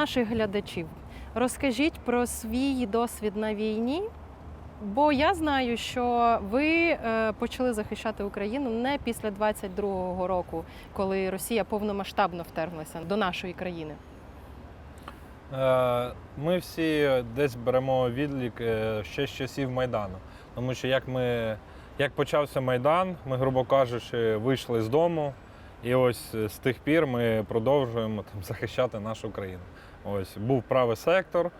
наших глядачів розкажіть про свій досвід на війні. Бо я знаю, що ви е, почали захищати Україну не після 22-го року, коли Росія повномасштабно вторглася до нашої країни. Е, Ми всі десь беремо відлік е, ще з часів Майдану. Тому що як ми як почався Майдан, ми, грубо кажучи, вийшли з дому, і ось з тих пір ми продовжуємо там захищати нашу країну. Ось був правий сектор.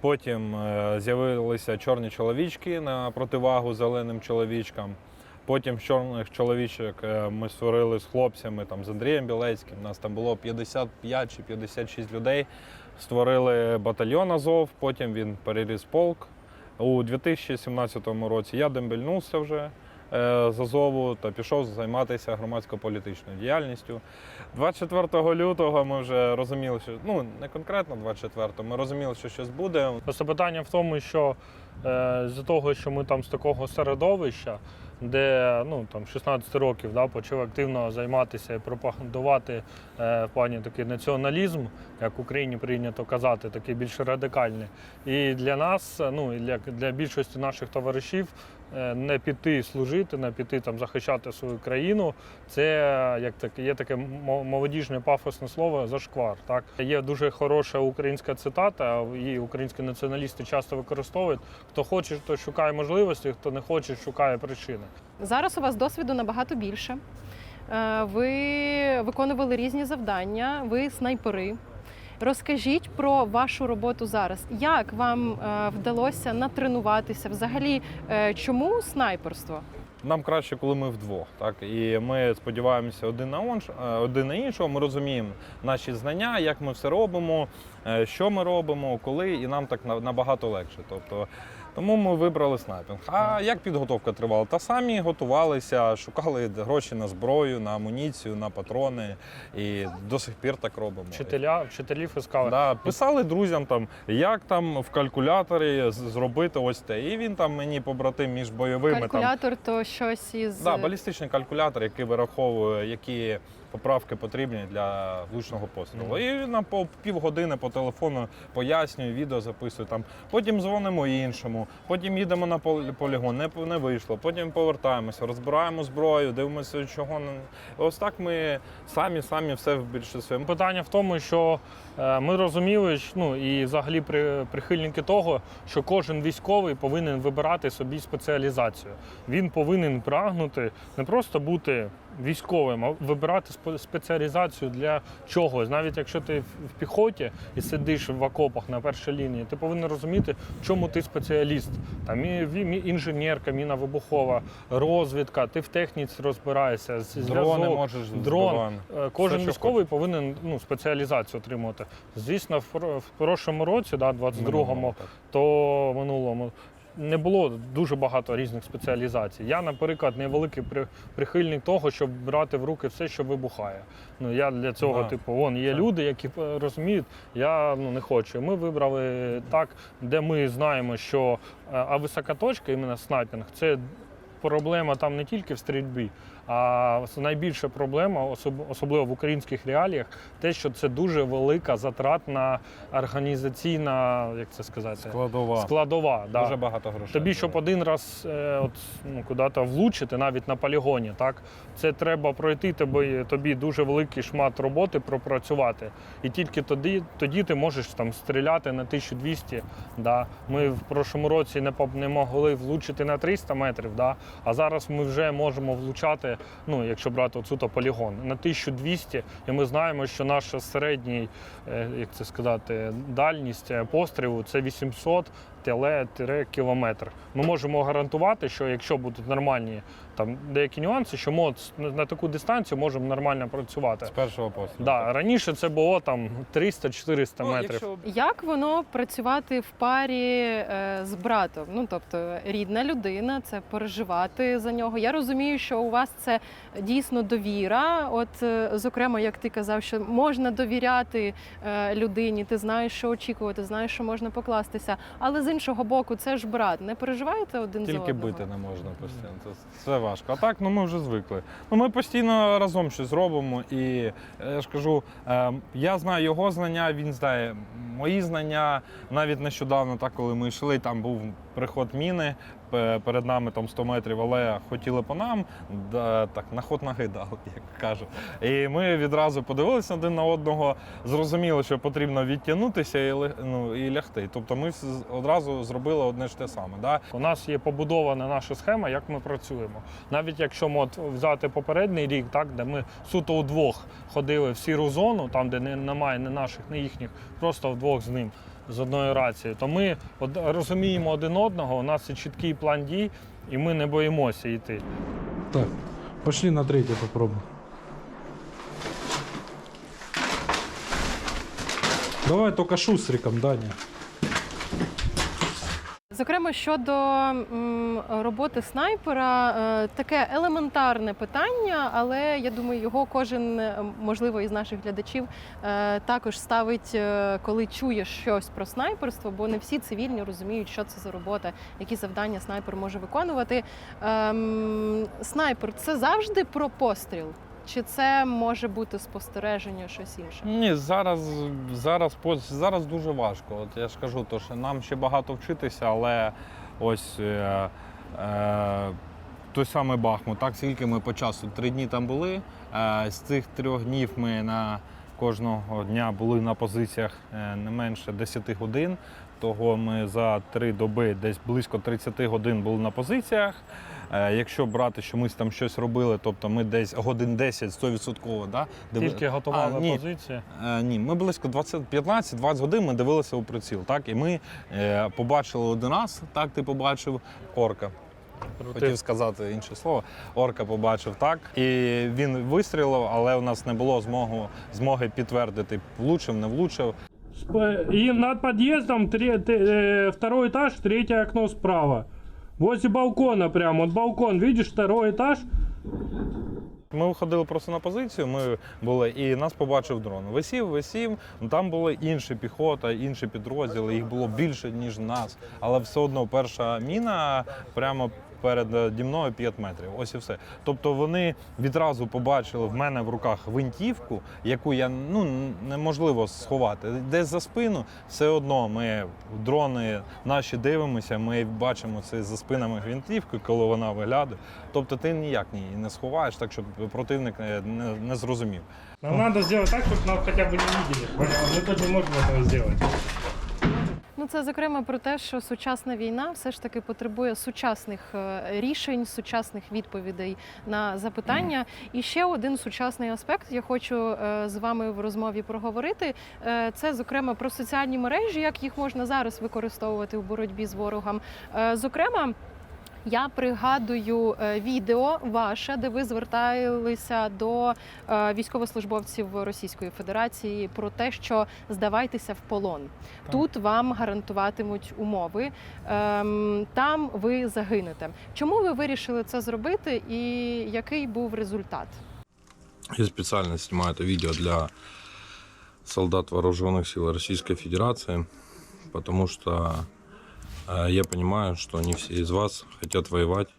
Потім е, з'явилися чорні чоловічки на противагу зеленим чоловічкам. Потім з чорних чоловічок е, ми створили з хлопцями там, з Андрієм Білецьким. У нас там було 55 чи 56 людей. Створили батальйон Азов, потім він переріс полк. У 2017 році я дембельнувся вже з Азову та пішов займатися громадсько-політичною діяльністю. 24 лютого ми вже розуміли, що ну не конкретно 24, ми розуміли, що щось буде. Просто питання в тому, що е, з-за того, що ми там з такого середовища, де ну там 16 років да, почав активно займатися і пропагандувати е, в плані такий націоналізм, як в Україні прийнято казати, такий більш радикальний. І для нас, е, ну і для, для більшості наших товаришів, е, не піти служити, не піти там захищати свою країну. Це як таке, є таке мо- молодіжне пафосне слово зашквар. Так є дуже хороша українська цитата, і українські націоналісти часто використовують. Хто хоче, то шукає можливості, хто не хоче, шукає причини. Зараз у вас досвіду набагато більше. Е, Ви виконували різні завдання, ви снайпери. Розкажіть про вашу роботу зараз. Як вам е, вдалося натренуватися? Взагалі, е, чому снайперство? Нам краще, коли ми вдвох. Так? І ми сподіваємося один на онш, е, один на іншого. Ми розуміємо наші знання, як ми все робимо, що ми робимо, коли, і нам так на- набагато легше. Тобто, тому ми вибрали снайпінг. А як підготовка тривала? Та самі готувалися, шукали гроші на зброю, на амуніцію, на патрони. І до сих пір так робимо. Вчителя, вчителів іскали. Да, писали друзям, там, як там в калькуляторі зробити ось те. І він там мені побратим між бойовими. Там, Калькулятор то щось із Да, балістичний калькулятор, який вираховує, які поправки потрібні для влучного пострілу. І нам по півгодини по телефону пояснюю, відео записую там. Потім дзвонимо іншому, потім їдемо на полігон, не, не вийшло. Потім повертаємося, розбираємо зброю, дивимося, чого не. Ось так ми самі самі все в більшості. Питання в тому, що е, ми розуміли, що, ну і взагалі при, прихильники того, що кожен військовий повинен вибирати собі спеціалізацію. Він повинен прагнути не просто бути військовим, вибирати спе- спеціалізацію для чогось. Навіть якщо ти в піхоті і сидиш в окопах на першій лінії, ти повинен розуміти, в чому ти спеціаліст. Там мі- інженерка, міна вибухова, розвідка, ти в техніці розбираєшся, Дрони можеш дрон. збивати. Е, Кожен Все, військовий повинен ну, спеціалізацію отримувати. Звісно, в, в прошлому році, да, 22-му, Так. то минулому. Не було дуже багато різних спеціалізацій. Я, наприклад, невеликий при- прихильник того, щоб брати в руки все, що вибухає. Ну я для цього, Да. типу, вон є Так. люди, які е, розуміють, я ну не хочу. Ми вибрали так, де ми знаємо, що е, а висока точка, іменно снайпінг, це проблема там не тільки в стрільбі, а найбільша проблема, особливо в українських реаліях, те, що це дуже велика затратна організаційна, як це сказати, Складова. складова. Да. Дуже багато грошей. Тобі, щоб один раз е, от, ну, куди-то влучити, навіть на полігоні, так, це треба пройти тобі, тобі дуже великий шмат роботи пропрацювати. І тільки тоді, тоді ти можеш там, стріляти на 1200. Да. Ми в прошлому році не, не могли влучити на 300 метрів, да. а зараз ми вже можемо влучати, ну, якщо брати оцю-то полігон, на 1200. І ми знаємо, що наша середній, е, як це сказати, дальність е, пострілу це 800 теле тире кілометр. Ми можемо гарантувати, що якщо будуть нормальні там деякі нюанси, що ми от на на таку дистанцію можемо нормально працювати. З першого пострілу. Да, раніше це було там 300-400 Ну, метрів. якщо Як воно працювати в парі е, з братом? Ну тобто рідна людина, це переживати за нього. Я розумію, що у вас це дійсно довіра. От, е, зокрема, як ти казав, що можна довіряти е, людині, ти знаєш, що очікувати, знаєш, що можна покластися. Але з іншого боку, це ж брат. Не переживаєте один за Тільки одного? бити не можна постійно. Це, це важко. А так, ну ми вже звикли. Ну ми постійно разом щось робимо. І е, я ж кажу, е, я знаю його знання, він знає мої знання. Навіть нещодавно, так коли ми йшли, там був приход міни. Пе- Перед нами там 100 метрів, але хотіли по нам, да, так на ход ноги дали, як кажуть. І ми відразу подивилися один на одного, зрозуміли, що потрібно відтягнутися і, ну, і лягти. Тобто ми одразу зробили одне ж те саме. Да? У нас є побудована наша схема, як ми працюємо. Навіть якщо ми от взяти попередній рік, так, де ми суто удвох ходили в сіру зону, там, де не, немає ні наших, ні їхніх, просто вдвох з ним, з одною рацією, то ми розуміємо один одного, у нас є чіткий план дій, і ми не боїмося йти. Так, пішли на третє попробуй. Давай только шустриком, Даня. Зокрема, щодо роботи снайпера, е, таке елементарне питання, але я думаю, його кожен, е, можливо, із наших глядачів е, також ставить, коли чує щось про снайперство, бо не всі цивільні розуміють, що це за робота, які завдання снайпер може виконувати. Ем, Снайпер це завжди про постріл. Чи це може бути спостереження, щось інше? Ні, зараз, зараз, зараз дуже важко. От я ж кажу, то, що нам ще багато вчитися, але ось е, е, той самий Бахмут, так скільки ми по часу три дні там були. Е, з цих трьох днів ми на кожного дня були на позиціях е, не менше 10 годин. Того ми за три доби десь близько 30 годин були на позиціях. Е, Якщо брати, що ми там щось робили, тобто ми десь годин 10 100%, да, диви- Тільки готували А, ні, позиції. Е, ні, ми близько 20 15-20 годин ми дивилися у приціл. Так? І ми е, побачили один раз, так ти побачив орка. Хотів сказати інше слово. Орка побачив так. І він вистрілив, але у нас не було змоги, змоги підтвердити, влучив, не влучив. И над подъездом тре- те- э, второй этаж, третье окно справа. Возле балкона прям, вот балкон, видишь, второй этаж. Ми виходили просто на позицію, ми були, і нас побачив дрон. Висів, висів, там були інші піхота, інші підрозділи, їх було більше, ніж нас. Але все одно перша міна прямо перед мною 5 метрів. Ось і все. Тобто вони відразу побачили в мене в руках гвинтівку, яку я ну неможливо сховати. Десь за спину все одно ми в дрони наші дивимося, ми бачимо це за спинами гвинтівки, коли вона виглядає. Тобто ти ніяк її не сховаєш, так щоб противник не, не, не зрозумів. Нам надо сделать так, чтобы нас хотя бы не видели. Понял? Мы тоже не можем этого сделать. Ну, це зокрема про те, що сучасна війна все ж таки потребує сучасних е, рішень, сучасних відповідей на запитання. І ще один сучасний аспект я хочу е, з вами в розмові проговорити. Е, Це зокрема про соціальні мережі, як їх можна зараз використовувати у боротьбі з ворогом. Зокрема. Я пригадую е, відео ваше, де ви зверталися до е, військовослужбовців Російської Федерації про те, що здавайтеся в полон. Тут вам гарантуватимуть умови. Ем, Там ви загинете. Чому ви вирішили це зробити, і який був результат? Я специально снимаю это видео для солдат вооруженных сил Российской Федерации, потому что э, я розумію, що не всі з вас хочуть воювати.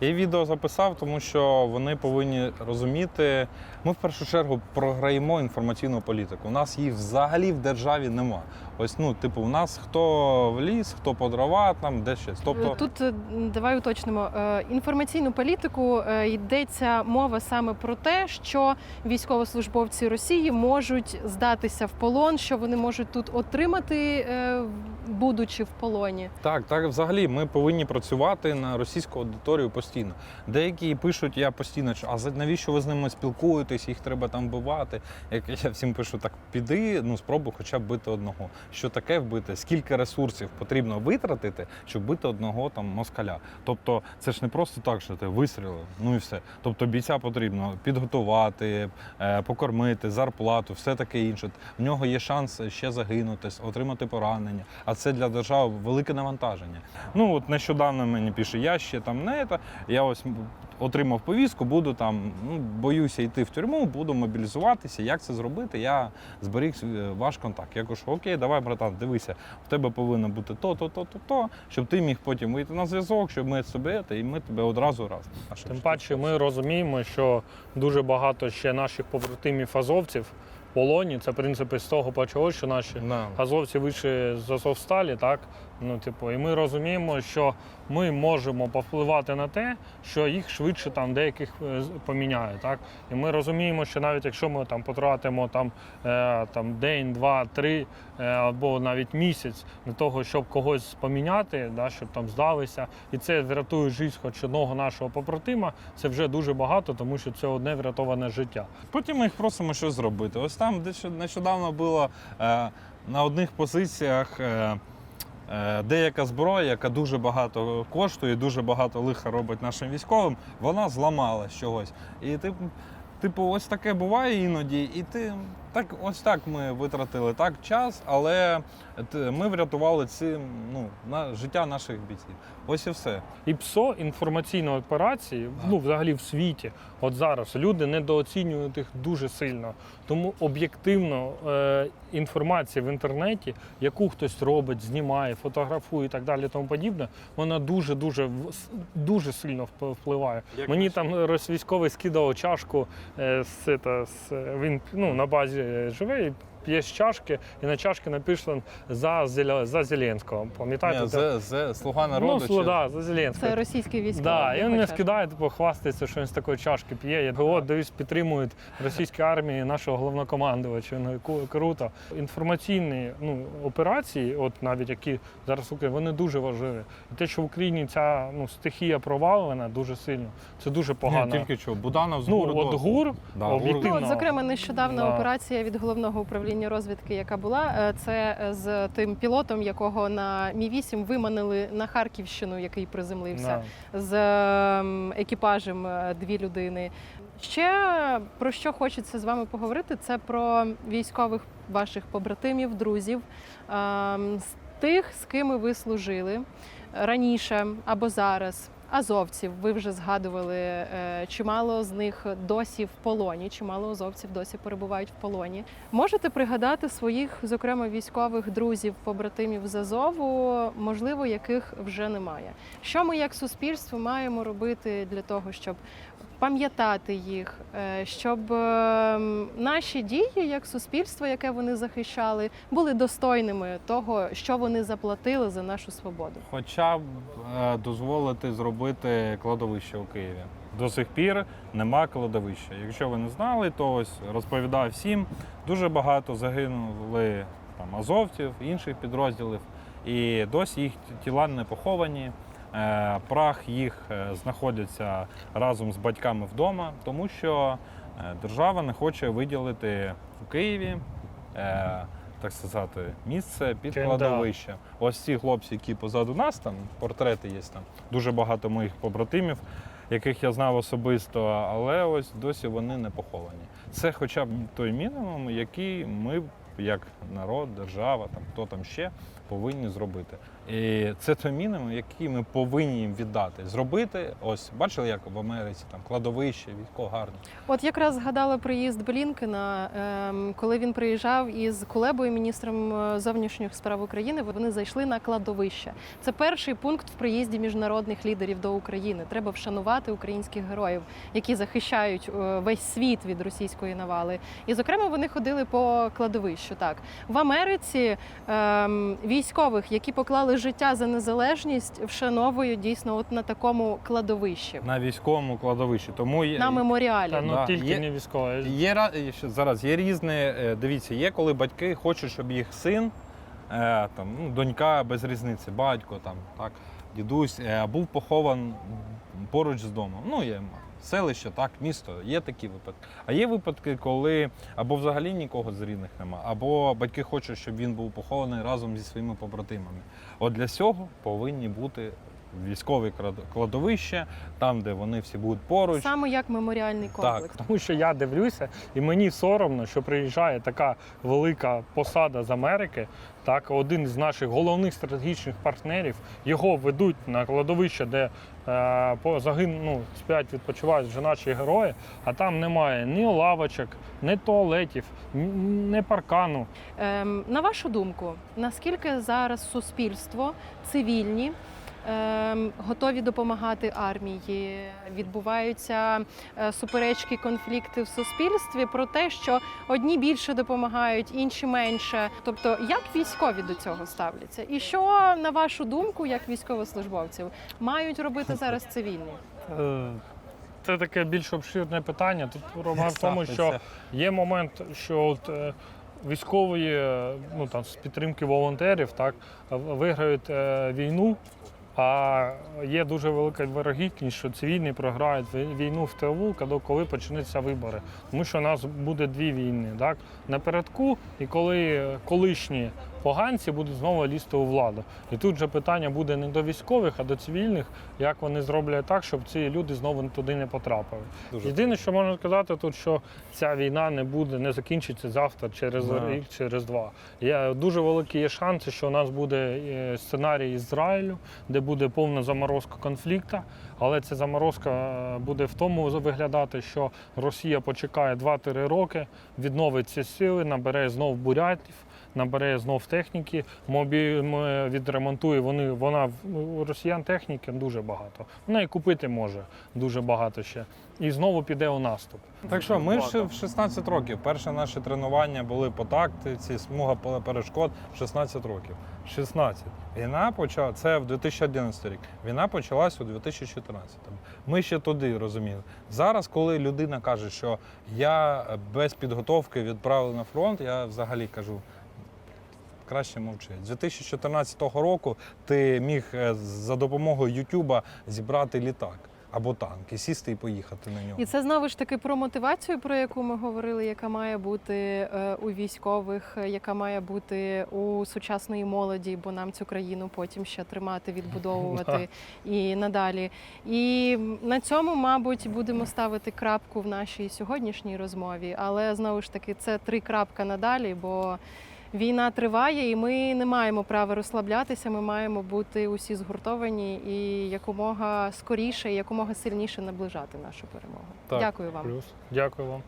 Я відео записав, тому що вони повинні розуміти. Ми в першу чергу програємо інформаційну політику. У нас її взагалі в державі нема. Ось ну, типу, у нас хто в ліс, хто по дрова, там де щось. Тобто, Тут е, давай уточнимо Е, інформаційну політику. е, Йдеться мова саме про те, що військовослужбовці Росії можуть здатися в полон, що вони можуть тут отримати, е, будучи в полоні. Так, так, взагалі, ми повинні працювати на російську аудиторію постійно. Деякі пишуть, я постійно а навіщо ви з ними спілкуєтесь, їх треба там бивати. Як я всім пишу, так піди, ну спробуй хоча б бити одного. Що таке вбити? Скільки ресурсів потрібно витратити, щоб бити одного там москаля? Тобто, це ж не просто так, що ти вистрілив, ну і все. Тобто бійця потрібно підготувати, е, покормити, зарплату, все таке інше. В нього є шанс ще загинути, отримати поранення. А це для держави велике навантаження. Ну от нещодавно мені пише, я ще там не це, я ось отримав повістку, буду там, ну боюся йти в тюрму, буду мобілізуватися. Як це зробити? Я зберіг ваш контакт. Я кажу, окей, давай, братан, дивися, в тебе повинно бути то, то, то, то, то, щоб ти міг потім вийти на зв'язок, щоб ми себе і ми тебе одразу раз. Тим паче, ми розуміємо, що дуже багато ще наших побратимів азовців в полоні. Це в принципі з того почалося, що наші Да. азовці вийшли з Азовсталі, так? Ну, типу, і ми розуміємо, що ми можемо повпливати на те, що їх швидше там деяких е, поміняє. Так? І ми розуміємо, що навіть якщо ми там потратимо там, е, там день, два, три е, або навіть місяць для того, щоб когось поміняти, да, щоб там здалися, і це врятує життя хоч одного нашого побратима, це вже дуже багато, тому що це одне врятоване життя. Потім ми їх просимо щось зробити. Ось там дещо- нещодавно було е, на одних позиціях. Е, Деяка зброя, яка дуже багато коштує, дуже багато лиха робить нашим військовим, вона зламала чогось. І ти, типу, ось таке буває іноді, і ти так, ось так ми витратили так час, але ми врятували цим ну, на життя наших бійців. Ось і все. І ПСО інформаційної операції, ну взагалі в світі, от зараз люди недооцінюють їх дуже сильно. Тому об'єктивно е, інформація в інтернеті, яку хтось робить, знімає, фотографує і так далі, тому подібне, вона дуже дуже дуже сильно впливає. Як Мені там роз- військовий скидав чашку е, з, це, з він ну, на базі живе. і П'є з чашки, і на чашки написано за, Зеля- за Зеленського. Пам'ятаєте? Ні, це? з, з, слуга народу. ну, чи- да, за Зеленського. Це російський військовий. Да, і він мене хоча. скидає, типу, хвастається, що він з такої чашки п'є. Я говорю, от дивись, підтримують російські армії нашого головнокомандувача. Ну, ку- круто. Інформаційні ну, операції, от навіть які зараз в Україні, вони дуже важливі. І те, що в Україні ця ну, стихія провалена дуже сильно, це дуже погано. Ні, тільки що, Буданов з ну, гуру от ГУР, Да, об'єктивно. Ну, от, зокрема, нещодавна Да. операція від головного управління розвідки, яка була, е, це з тим пілотом, якого на Мі 8 виманили на Харківщину, який приземлився Да. з ем, екіпажем е, дві людини. Ще про що хочеться з вами поговорити, це про військових ваших побратимів, друзів, ем, з тих, з ким ви служили раніше або зараз. Азовців, ви вже згадували, е, чимало з них досі в полоні, чимало азовців досі перебувають в полоні. Можете пригадати своїх, зокрема, військових друзів, побратимів з Азову, можливо, яких вже немає. Що ми як суспільство маємо робити для того, щоб пам'ятати їх, е, щоб е, наші дії як суспільство, яке вони захищали, були достойними того, що вони заплатили за нашу свободу. Хоча б дозволити зробити кладовище у Києві. До сих пір нема кладовища. Якщо ви не знали, то ось розповідаю всім. Дуже багато загинули там азовців, інших підрозділів, і досі їх тіла не поховані. Е, Прах їх е, знаходиться разом з батьками вдома, тому що е, держава не хоче виділити в Києві. Так сказати, місце під кладовище. Ось ці хлопці, які позаду нас, там портрети є там. Дуже багато моїх побратимів, яких я знав особисто, але ось досі вони не поховані. Це хоча б той мінімум, який ми, як народ, держава, там хто там ще, повинні зробити. І це той мінімум, який ми повинні їм віддати. Зробити, ось бачили, як в Америці там кладовище, військо гарне. От якраз згадала приїзд Блінкена, ем, коли він приїжджав із Кулебою, міністром е, зовнішніх справ України. Вони зайшли на кладовище. Це перший пункт в приїзді міжнародних лідерів до України. Треба вшанувати українських героїв, які захищають е, весь світ від російської навали. І, зокрема, вони ходили по кладовищу. Так в Америці ем, військових, які поклали життя за незалежність, вшановують дійсно от на такому кладовищі. На військовому кладовищі. Тому є, На меморіалі. Та ну Да, тільки є- не військове. Є ра- ще зараз є різне. Дивіться, є коли батьки хочуть, щоб їх син, е, там, ну, донька без різниці, батько, там, так, дідусь, е, був похован поруч з домом. Ну, є селище, так, місто, є такі випадки. А є випадки, коли або взагалі нікого з рідних нема, або батьки хочуть, щоб він був похований разом зі своїми побратимами. От для цього повинні бути військове кладовище, там, де вони всі будуть поруч. Саме як меморіальний комплекс. Тому що я дивлюся, і мені соромно, що приїжджає така велика посада з Америки. Так, один з наших головних стратегічних партнерів його ведуть на кладовище, де е, по загин, ну, сплять, відпочивають вже наші герої, а там немає ні лавочок, ні туалетів, ні, паркану. Ем, на вашу думку, наскільки зараз суспільство, цивільні, готові допомагати армії? Відбуваються е, суперечки, конфлікти в суспільстві про те, що одні більше допомагають, інші менше. Тобто, як військові до цього ставляться? І що на вашу думку, як військовослужбовців, мають робити зараз цивільні? Е, Це таке більш обширне питання. Тут проблема в тому, що Є момент, що от е, військові, е, ну там з підтримки волонтерів, так виграють війну. А є дуже велика вирогідність, що цивільні програють війну в ТВ, коли, почнуться вибори. Тому що у нас буде дві війни. Так? Напередку, і коли колишні поганці будуть знову лізти у владу. І тут же питання буде не до військових, а до цивільних, як вони зроблять так, щоб ці люди знову туди не потрапили. Дуже Єдине, що можна сказати, тут що ця війна не буде, не закінчиться завтра, через Да. рік, через два. Є дуже великі є шанси, що у нас буде е, сценарій Ізраїлю, де буде повна заморозка конфлікту. Але ця заморозка е, буде в тому виглядати, що Росія почекає 2-3 роки, відновить ці сили, набере знов бурятів. Набере знов техніки, мобі відремонтує. Вони вона в- у росіян техніки дуже багато. Вона і купити може дуже багато ще. І знову піде у наступ. Так що ми ще в 16 років. Перші наші тренування були по тактиці, смуга пе- перешкод 16 років. 16. Війна почала це в 2011 рік. Війна почалась у 2014. Ми ще туди розуміли. Зараз, коли людина каже, що я без підготовки відправили на фронт, я взагалі кажу. Краще мовчи. З 2014 року ти міг е, за допомогою Ютуба зібрати літак або танк і сісти і поїхати на нього. І це знову ж таки про мотивацію, про яку ми говорили, яка має бути е, у військових, е, яка має бути у сучасної молоді, бо нам цю країну потім ще тримати, відбудовувати і надалі. І на цьому, мабуть, будемо ставити крапку в нашій сьогоднішній розмові. Але знову ж таки, це три крапка надалі, бо. Війна триває, і ми не маємо права розслаблятися. Ми маємо бути усі згуртовані і якомога скоріше, і якомога сильніше наближати нашу перемогу. Так. Дякую вам. Плюс. Дякую вам.